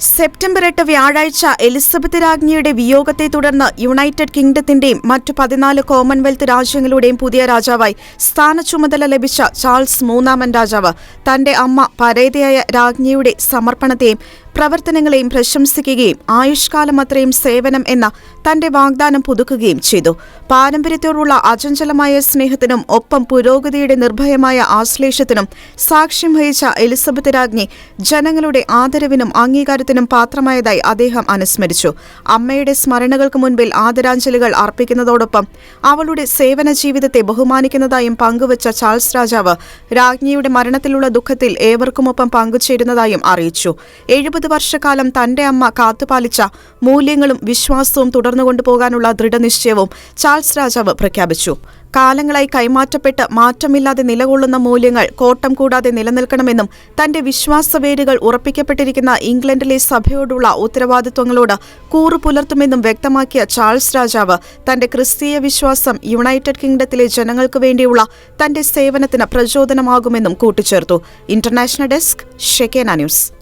September എട്ട് വ്യാഴാഴ്ച Elizabeth രാജ്ഞിയുടെ വിയോഗത്തെ തുടർന്ന് യുണൈറ്റഡ് കിങ്ഡത്തിന്റെയും മറ്റ് പതിനാല് കോമൺവെൽത്ത് രാജ്യങ്ങളുടെയും പുതിയ രാജാവായി സ്ഥാനചുമതല ലഭിച്ച ചാൾസ് മൂന്നാമൻ രാജാവ്. തന്റെ അമ്മ പരേതയായ രാജ്ഞിയുടെ സമർപ്പണത്തെയും പ്രവർത്തനങ്ങളെയും പ്രശംസിക്കുകയും ആയുഷ്കാലം അത്രയും സേവനം എന്ന തന്റെ വാഗ്ദാനം പുതുക്കുകയും ചെയ്തു. പാരമ്പര്യത്തോടുള്ള അചഞ്ചലമായ സ്നേഹത്തിനും ഒപ്പം പുരോഗതിയുടെ നിർഭയമായ ആശ്ലേഷത്തിനും സാക്ഷ്യം വഹിച്ച എലിസബത്ത് രാജ്ഞി ജനങ്ങളുടെ ആദരവിനും അംഗീകാരത്തിനും പാത്രമായതായി അദ്ദേഹം അനുസ്മരിച്ചു. അമ്മയുടെ സ്മരണകൾക്ക് മുൻപിൽ ആദരാഞ്ജലികൾ അർപ്പിക്കുന്നതോടൊപ്പം അവളുടെ സേവന ജീവിതത്തെ ബഹുമാനിക്കുന്നതായും പങ്കുവച്ച ചാൾസ് രാജാവ് രാജ്ഞിയുടെ മരണത്തിലുള്ള ദുഃഖത്തിൽ ഏവർക്കുമൊപ്പം പങ്കുചേരുന്നതായും അറിയിച്ചു. എഴുപത് വർഷക്കാലം തന്റെ അമ്മ കാത്തുപാലിച്ച മൂല്യങ്ങളും വിശ്വാസവും തുടർന്നു കൊണ്ടുപോകാനുള്ള ദൃഢനിശ്ചയവും ചാൾസ് രാജാവ് പ്രഖ്യാപിച്ചു. കാലങ്ങളായി കൈമാറ്റപ്പെട്ട് മാറ്റമില്ലാതെ നിലകൊള്ളുന്ന മൂല്യങ്ങൾ കോട്ടം കൂടാതെ നിലനിൽക്കണമെന്നും തന്റെ വിശ്വാസവേരുകൾ ഉറപ്പിക്കപ്പെട്ടിരിക്കുന്ന ഇംഗ്ലണ്ടിലെ സഭയോടുള്ള ഉത്തരവാദിത്വങ്ങളോട് കൂറു പുലർത്തുമെന്നും വ്യക്തമാക്കിയ ചാൾസ് രാജാവ് തന്റെ ക്രിസ്തീയ വിശ്വാസം യുണൈറ്റഡ് കിങ്ഡത്തിലെ ജനങ്ങൾക്കു വേണ്ടിയുള്ള തന്റെ സേവനത്തിന് പ്രചോദനമാകുമെന്നും കൂട്ടിച്ചേർത്തു. International desk Shekinah news.